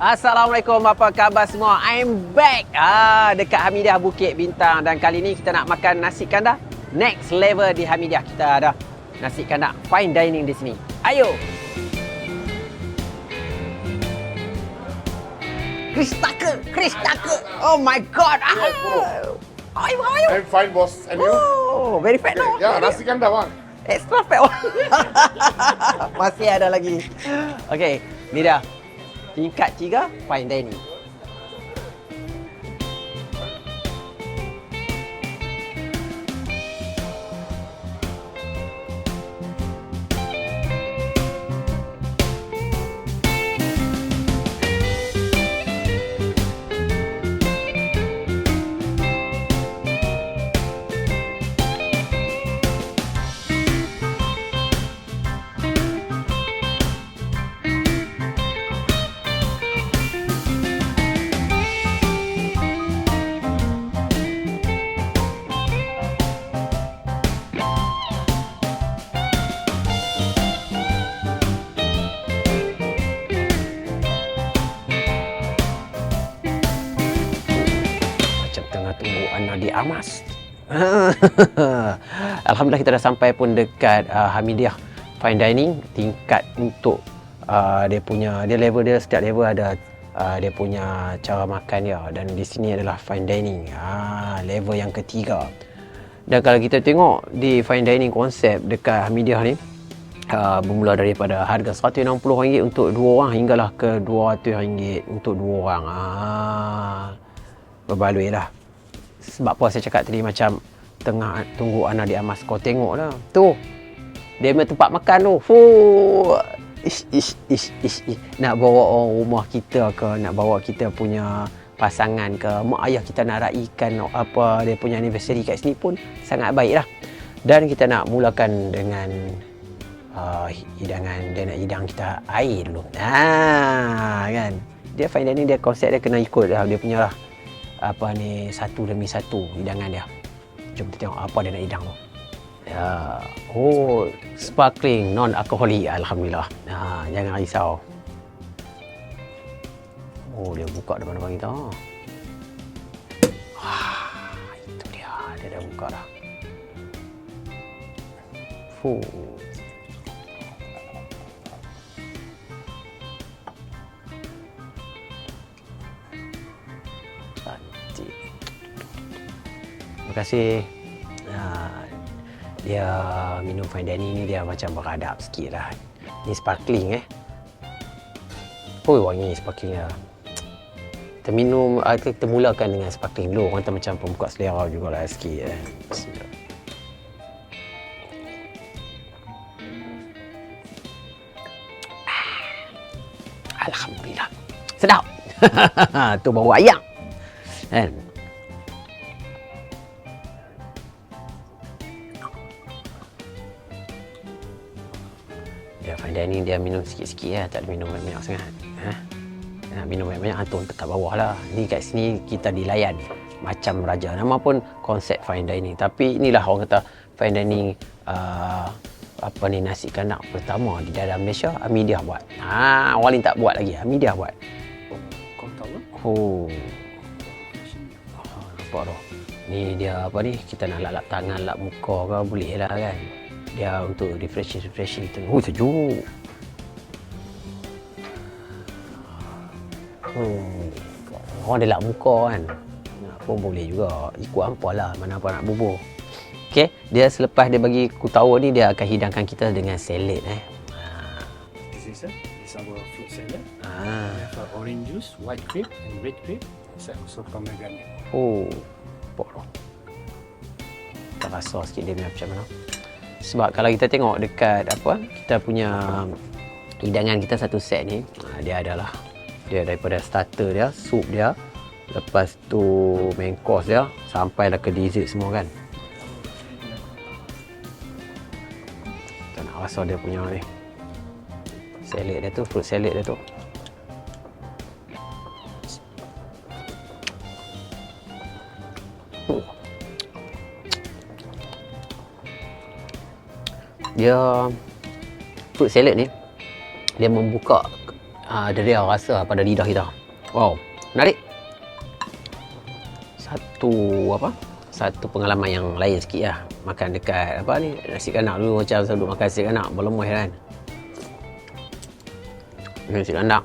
Assalamualaikum, apa khabar semua? I'm back ah, dekat Hamidah Bukit Bintang dan kali ni kita nak makan nasi kandar next level di Hamidah. Kita ada nasi kandar fine dining di sini. Ayo! Chris Tucker! Chris Tucker! Oh my god! Ah. Ayo, ayo! I'm fine, boss. And you? Oh, very fat no? Yeah, nasi kandar, bang. Extra fat one. Masih ada lagi. Okey, ni dah. Tingkat tiga, fine dining. Anak di Amas. Alhamdulillah kita dah sampai pun dekat uh, Hamidiah Fine Dining tingkat untuk uh, dia punya dia level dia setiap level ada uh, dia punya cara makan dia dan di sini adalah fine dining. Ha, level yang ketiga. Dan kalau kita tengok di fine dining konsep dekat Hamidiah ni uh, bermula daripada harga RM160 untuk dua orang hinggalah ke RM200 untuk dua orang. Ah, berbaloi lah. Sebab apa saya cakap tadi macam tengah tunggu anak di Amas kau tengok lah. Tu. Dia punya tempat makan tu. Fuh. Ish, ish, ish, ish, ish. Nak bawa orang rumah kita ke, nak bawa kita punya pasangan ke, mak ayah kita nak raikan apa dia punya anniversary kat sini pun sangat baik lah. Dan kita nak mulakan dengan uh, hidangan dia nak hidang kita air dulu. Ha kan. Dia fine dining dia konsep dia kena ikut lah dia punya lah apa ni satu demi satu hidangan dia. Jom kita tengok apa dia nak hidang tu. Ya. Oh, sparkling non alkoholik alhamdulillah. Ha, jangan risau. Oh, dia buka depan-depan kita. Wah, itu dia. Dia dah buka dah. Fuh. Terima kasih. Ah, dia minum fine dining ni dia macam beradab sikit lah. Ni sparkling eh. Oh wangi sparkling lah. Kita minum, ah, kita mulakan dengan sparkling dulu. Orang tu macam pembuka selera jugalah sikit eh. Ah. Alhamdulillah. Sedap. tu bau ayam. Kan? Dia dining dia minum sikit-sikit lah, tak ada minum banyak sangat. Ha? Nak minum banyak-banyak hantar dekat bawah lah. Ni kat sini kita dilayan macam raja. Nama pun konsep fine dining. Tapi inilah orang kata fine dining uh, apa ni nasi kandar pertama di dalam Malaysia Amidiah buat. Ha, orang lain tak buat lagi. Amidiah buat. Kau tahu lah. Oh. oh nampak tu. Ni dia apa ni? Kita nak lap-lap tangan, lap muka ke boleh lah kan. Dia untuk refreshing refreshing tu. Oh sejuk. Hmm. Orang dia lap muka kan. Nak pun boleh juga. Ikut hampa lah mana apa nak bubuh. Okey, dia selepas dia bagi ku tahu ni dia akan hidangkan kita dengan salad eh. Ha. This is, uh, this is our fruit salad. Ha. We have uh, orange juice, white grape and red grape. It's also pomegranate. Oh, tu. Kita rasa sikit dia macam mana. Sebab kalau kita tengok dekat apa, kita punya hidangan kita satu set ni, ha, dia adalah dia daripada starter dia, sup dia, lepas tu main course dia, sampailah ke dessert semua kan. Kita nak rasa dia punya ni. Salad dia tu, fruit salad dia tu. dia fruit salad ni dia membuka uh, ada dia rasa pada lidah kita. Wow, menarik. Satu apa? Satu pengalaman yang lain sikit lah. Makan dekat apa ni? Nasi kanak dulu macam saya duduk makan nasi kanak. Berlemuh kan. Nasi kanak.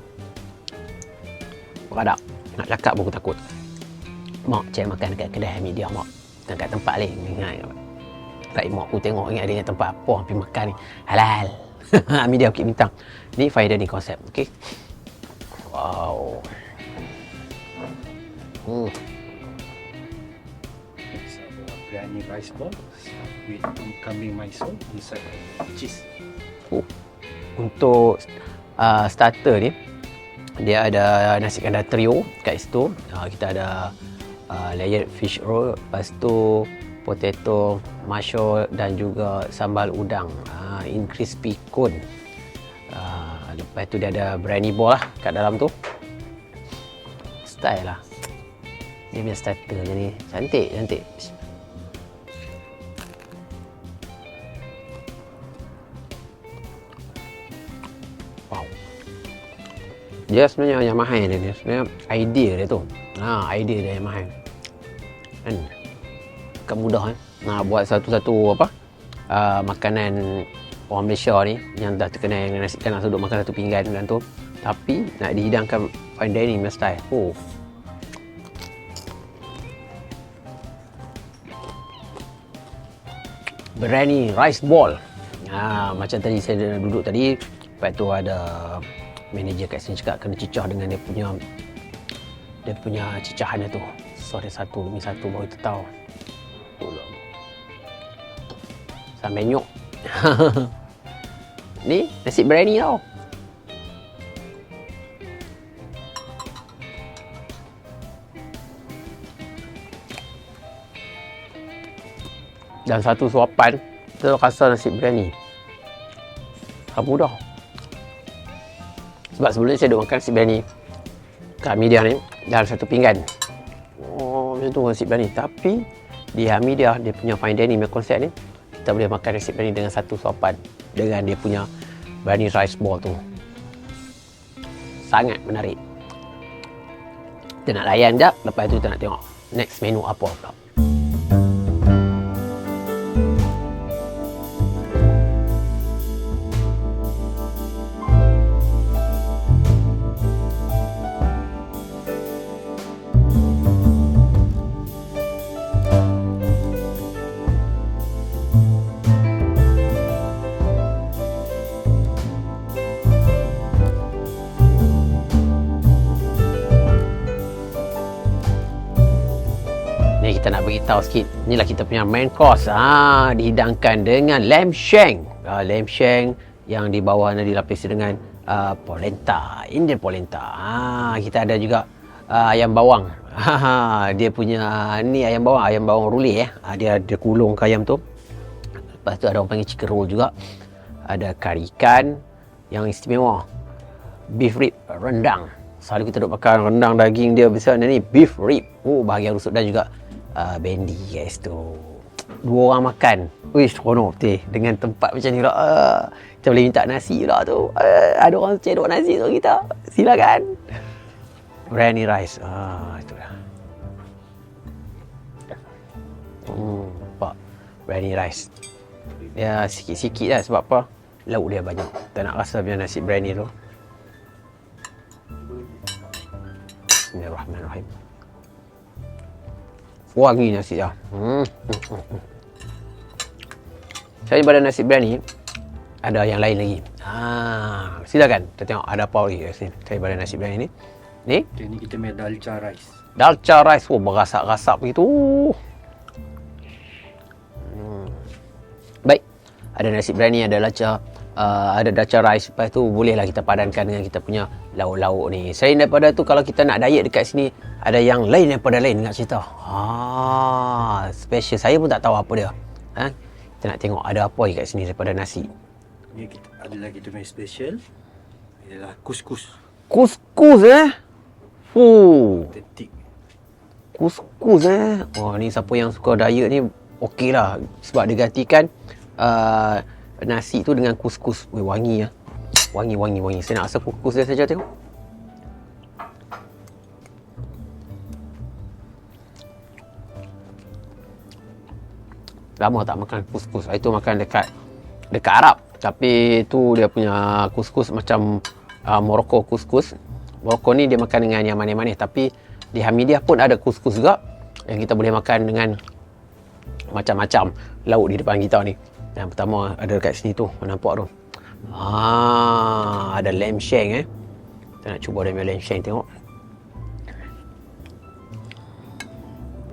Beradak. Nak cakap pun aku takut. Mak, cik makan dekat kedai media mak. Dekat tempat lain. Ingat. Tak mak aku tengok ingat dia tempat apa pergi makan ni. Halal. media Bukit Bintang. Ni fine dining konsep. Okay. Wow. Hmm. Biryani rice ball with kambing mysore inside cheese. Untuk uh, starter ni dia ada nasi kandar trio kat situ. Uh, kita ada uh, layered fish roll, lepas tu potato masyur dan juga sambal udang uh, in crispy cone. Uh, lepas tu dia ada biryani ball lah kat dalam tu. Style lah. Dia punya starter je ni. Cantik, cantik. Wow. Dia sebenarnya yang mahal dia ni. Sebenarnya idea dia tu. Ha, idea dia yang mahal. Kan? Bukan mudah kan. Nak buat satu-satu apa? Uh, makanan orang Malaysia ni yang dah terkenal yang nasi kanak duduk makan satu pinggan dan tu. Tapi nak dihidangkan fine dining punya style. Oh. Biryani rice ball. Ha, macam tadi saya duduk tadi, lepas tu ada manager kat sini cakap kena cicah dengan dia punya dia punya cicahan dia tu. So dia satu demi satu baru kita tahu. Sampai nyok. Ni nasi biryani tau. Dan satu suapan kita rasa nasi biryani. Kamu dah. Sebab sebelum ni saya duk makan nasi biryani kat media ni dalam satu pinggan. Oh, macam tu nasi biryani. Tapi di Hamidia dia punya fine dining punya konsep ni kita boleh makan nasi biryani dengan satu suapan dengan dia punya biryani rice ball tu. Sangat menarik. Kita nak layan jap, lepas tu kita nak tengok next menu apa pula. Beritahu sikit. Inilah kita punya main course. Ah, dihidangkan dengan lamb shank. Ah, lamb shank yang di bawah ni dilapisi dengan uh, polenta, Indian polenta. Ah, kita ada juga uh, ayam bawang. Ha, dia punya ni ayam bawang, ayam bawang ruli eh. Ah, dia ada kulung ke ayam tu. Lepas tu ada orang panggil chicken roll juga. Ada kari ikan yang istimewa. Beef rib rendang. Selalu kita duk makan rendang daging dia besar ni beef rib. Oh bahagian rusuk dan juga uh, bendi guys tu. Dua orang makan. Wish seronok betul dengan tempat macam ni lah. Uh, kita boleh minta nasi lah tu. Uh, ada orang cedok nasi tu kita. Silakan. Biryani rice. Ah, itu dah. Hmm, nampak. Biryani rice. Ya, sikit-sikit lah sebab apa? Lauk dia banyak. Tak nak rasa punya nasi biryani tu. Bismillahirrahmanirrahim. Wangi nasi dia. Hmm. hmm. Saya pada nasi biryani ada yang lain lagi. Ha, silakan kita tengok ada apa lagi kat sini. Saya pada nasi biryani ni. Ni Okay, ni kita punya dalcha rice. dalcha rice oh berasak-rasak begitu. Hmm. Baik. Ada nasi biryani, ada dalcha, uh, ada dalcha rice. Lepas tu bolehlah kita padankan dengan kita punya lauk-lauk ni. Selain daripada tu kalau kita nak diet dekat sini ada yang lain daripada lain nak cerita. Ha, special. Saya pun tak tahu apa dia. Ha? Kita nak tengok ada apa lagi kat sini daripada nasi. Ni kita ada lagi kita punya special. Ialah couscous. Kuskus eh. Fuh. Authentic. Kuskus eh. Oh ni siapa yang suka diet ni okey lah sebab dia gantikan uh, nasi tu dengan kuskus. Weh wangi ah. Wangi, wangi, wangi. Saya nak rasa kukus dia saja tengok. Lama tak makan kuskus. Itu makan dekat dekat Arab. Tapi tu dia punya kuskus macam uh, Morocco kuskus. Morocco ni dia makan dengan yang manis-manis. Tapi di Hamidiah pun ada kuskus juga. Yang kita boleh makan dengan macam-macam lauk di depan kita ni. Yang pertama ada dekat sini tu. Nampak tu. Ah, ada lamb shank eh. Kita nak cuba dia lamb shank tengok.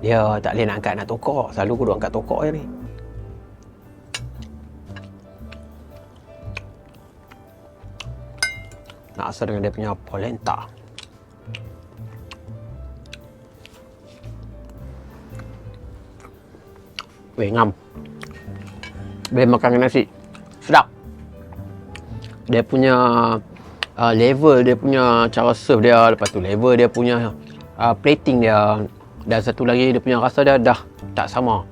Dia tak boleh nak angkat nak tokok. Selalu aku duk angkat tokok je ni. Nak rasa dengan dia punya polenta. Weh, ngam. Boleh makan dengan nasi. Sedap. Dia punya uh, level, dia punya cara serve dia. Lepas tu level dia punya uh, plating dia. Dan satu lagi dia punya rasa dia dah tak sama.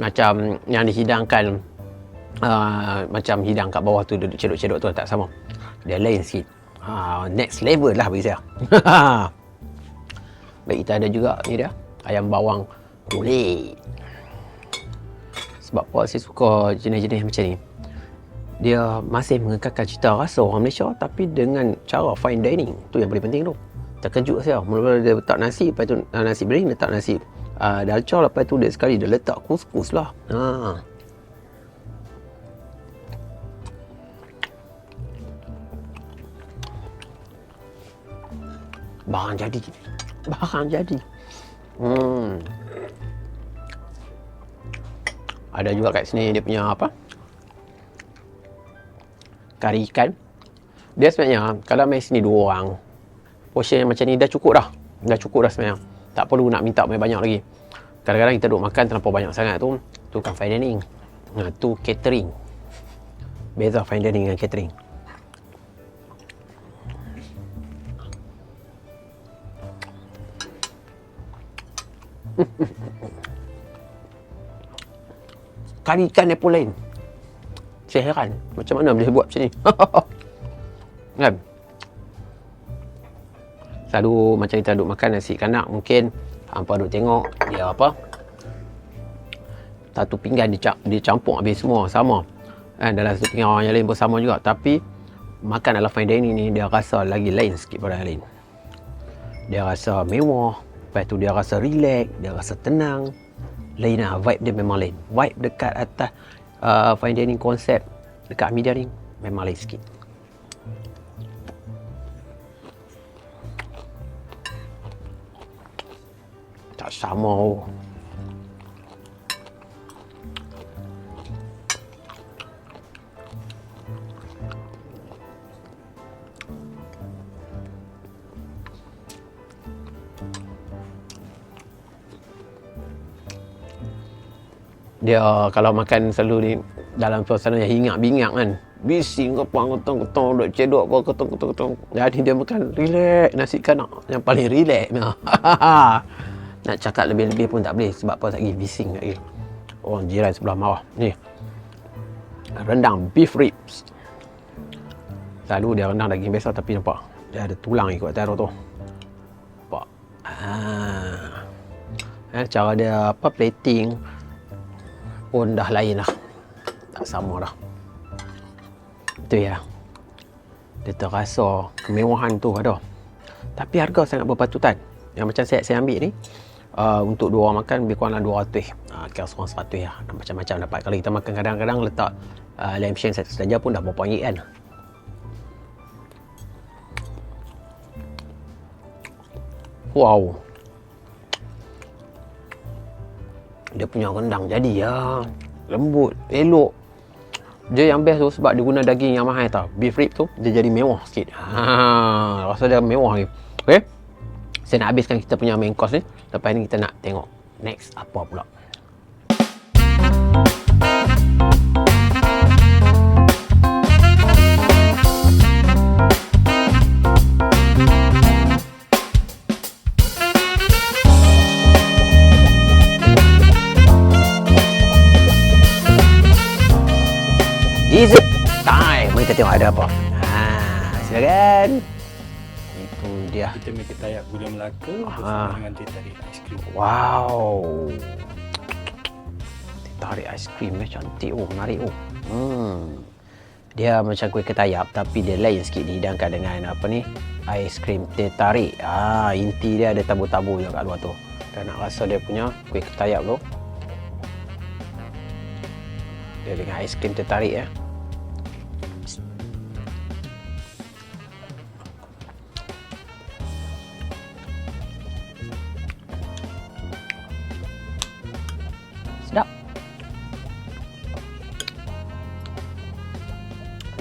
Macam yang dihidangkan. Uh, macam hidang kat bawah tu duduk cedok-cedok tu tak sama. Dia lain sikit. Uh, next level lah bagi saya. Baik kita ada juga ni dia. Ayam bawang kulit. Sebab apa saya suka jenis-jenis macam ni. Dia masih mengekalkan cita rasa orang Malaysia tapi dengan cara fine dining. Tu yang paling penting tu. Terkejut saya. Mula-mula dia letak nasi, lepas tu uh, nasi bering letak nasi uh, dalca, lepas tu dia sekali dia letak kuskus lah. Ha. Barang jadi. Barang jadi. Hmm. Ada juga kat sini dia punya apa? Kari ikan. Dia sebenarnya kalau main sini dua orang, portion yang macam ni dah cukup dah. Dah cukup dah sebenarnya. Tak perlu nak minta banyak-banyak lagi. Kadang-kadang kita duduk makan terlalu banyak sangat tu, tu kan fine dining. Nah, tu catering. Beza fine dining dengan catering. Kari ikan dia pun lain. Saya heran. Macam mana boleh buat macam ni? kan? Selalu macam kita duduk makan nasi kanak mungkin hampa duduk tengok dia apa satu pinggan dia, campur habis semua sama kan dalam satu pinggan orang yang lain pun sama juga tapi makan dalam fine dining ni dia rasa lagi lain sikit pada yang lain dia rasa mewah lepas tu dia rasa relax dia rasa tenang lain lah vibe dia memang lain vibe dekat atas uh, fine dining konsep dekat media ni memang lain sikit tak sama oh. Dia kalau makan selalu ni dalam suasana yang hingat bingat kan. Bising apa ketong ketong duk cedok apa ketong ketong jadi dia makan relax nasi kanak yang paling relax. Nak cakap lebih-lebih pun tak boleh sebab apa pergi bising lagi. Orang jiran sebelah bawah. Ni. Rendang beef ribs. Selalu dia rendang daging biasa tapi nampak dia ada tulang ikut atas tu. Nampak. Ah. eh, cara dia apa plating pun dah lain lah. Tak sama dah. Tu ya. Dia terasa kemewahan tu ada. Tapi harga sangat berpatutan. Yang macam saya saya ambil ni uh, untuk dua orang makan lebih kurang lah 200 uh, kira seorang 100 lah. Macam-macam dapat. Kalau kita makan kadang-kadang letak uh, lamb shank satu saja pun dah berapa ringgit kan? Wow dia punya rendang jadi ya. Lembut elok. Dia yang best tu sebab dia guna daging yang mahal tau. Beef rib tu dia jadi mewah sikit. Ha, rasa dia mewah ni. Ok? Saya nak habiskan kita punya main course ni. Lepas ni kita nak tengok next apa pula kita tengok ada apa. Ha. Ya kan? Itu dia. Kita punya ketayak gula Melaka bersama dengan teh tarik aiskrim. Wow. Teh tarik aiskrim dia cantik oh, menarik oh. Hmm. Dia macam kuih ketayap tapi dia lain sikit dihidangkan dengan apa ni? Aiskrim teh tarik. Ah, inti dia ada tabur-tabur je kat luar tu. Dan nak rasa dia punya kuih ketayap tu. Dia dengan aiskrim teh tarik ya.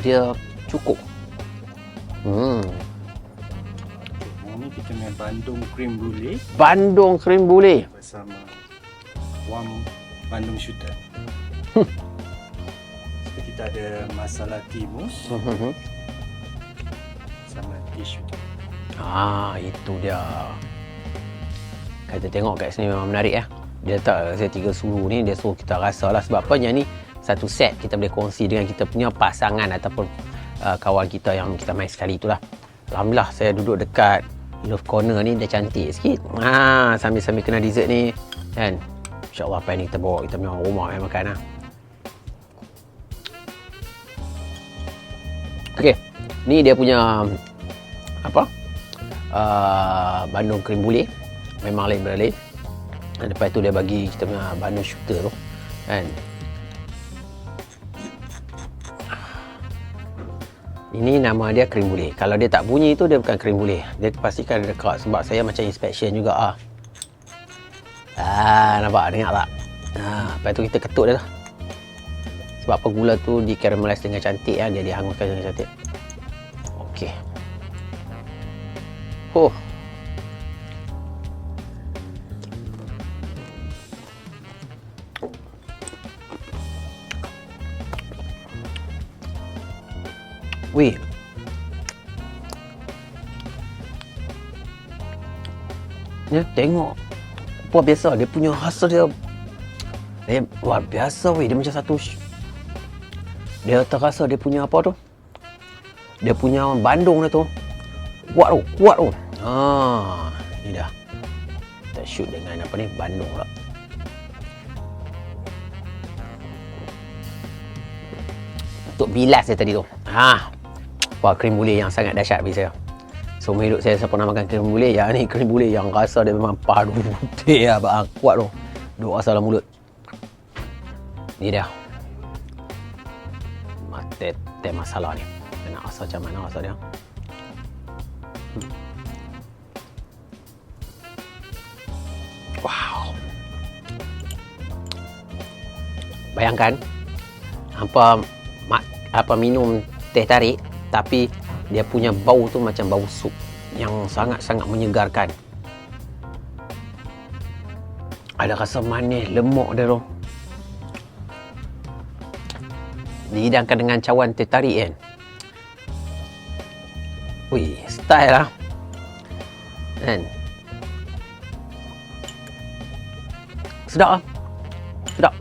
Dia cukup. Hmm. Ini kita punya Bandung Cream Brulee Bandung krim bule. bersama Wam Bandung Shooter. so, kita ada masala timus sama tea shooter. Ah, itu dia. Kita tengok kat sini memang menarik ya. Dia tak saya tiga suhu ni dia suruh kita rasa lah sebab apa yang ni satu set kita boleh kongsi dengan kita punya pasangan ataupun uh, kawan kita yang kita main sekali itulah. Alhamdulillah saya duduk dekat love corner ni dia cantik sikit. Ha, sambil-sambil kena dessert ni kan. InsyaAllah apa ni kita bawa kita punya rumah yang makan lah. Okey. Ni dia punya apa? Uh, Bandung krim bule. Memang lain berlain. Dan lepas tu dia bagi kita punya Bandung shooter tu. Kan? Ini nama dia krim bule. Kalau dia tak bunyi tu dia bukan krim bule. Dia pastikan dia dekat sebab saya macam inspection juga ah. Ah, nampak dengar tak? Ah, lepas tu kita ketuk dia lah. Sebab apa gula tu di caramelize dengan cantik ya, dia dihanguskan dengan cantik. Okey. Oh. Weh. Ya, tengok. Apa biasa dia punya rasa dia eh, luar biasa weh. Dia macam satu dia terasa dia punya apa tu? Dia punya Bandung dia tu. Kuat tu, kuat tu. Ha, ni dah. Kita shoot dengan apa ni? Bandung pula. Untuk bilas dia tadi tu. Ha. Wah, krim bule yang sangat dahsyat bagi saya. Seumur hidup saya, saya pernah makan krim bule. Yang ni krim bule yang rasa dia memang padu putih lah. Bang. Kuat tu. Duk rasa dalam mulut. Ni dia. Mate teh masalah ni. Saya nak rasa macam mana rasa dia. Hmm. Wow. Bayangkan apa mak, apa minum teh tarik tapi dia punya bau tu macam bau sup yang sangat-sangat menyegarkan. Ada rasa manis, lemak dia tu. Dihidangkan dengan cawan teh tarik kan. Wih, style lah. Kan? Sedap lah. Sedap.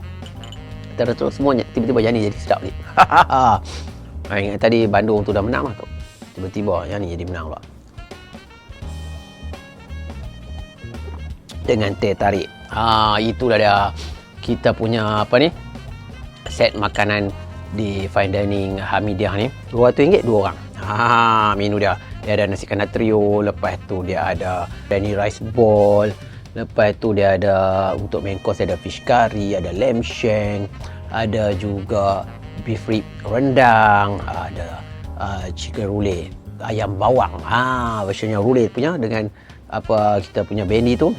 Terus semuanya tiba-tiba jadi jadi sedap ni. Ha, ingat tadi Bandung tu dah menang lah tu. Tiba-tiba yang ni jadi menang pula. Dengan teh tarik. Ha, itulah dia kita punya apa ni? Set makanan di fine dining Hamidiah ni. RM200 dua orang. Ha, menu dia. Dia ada nasi kandar trio, lepas tu dia ada Danny rice ball, lepas tu dia ada untuk main course ada fish curry, ada lamb shank, ada juga beef rib rendang, ada uh, chicken roulade, ayam bawang. Ha, versionnya roulade punya dengan apa kita punya bendi tu.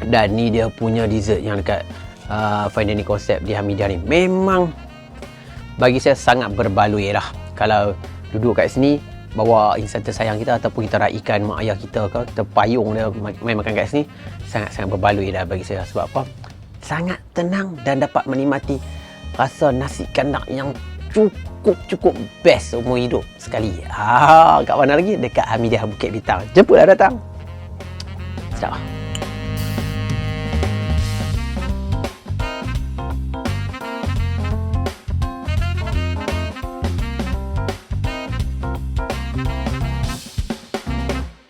Dan ni dia punya dessert yang dekat uh, fine dining concept di Hamidiah ni. Memang bagi saya sangat berbaloi lah. Kalau duduk kat sini, bawa insan tersayang kita ataupun kita raikan mak ayah kita ke, kita payung dia main makan kat sini, sangat-sangat berbaloi lah bagi saya. Sebab apa? Sangat tenang dan dapat menikmati rasa nasi kandar yang cukup-cukup best umur hidup sekali. Ah, kat mana lagi? Dekat Hamidiah Bukit Bintang. Jemputlah datang. Sedap.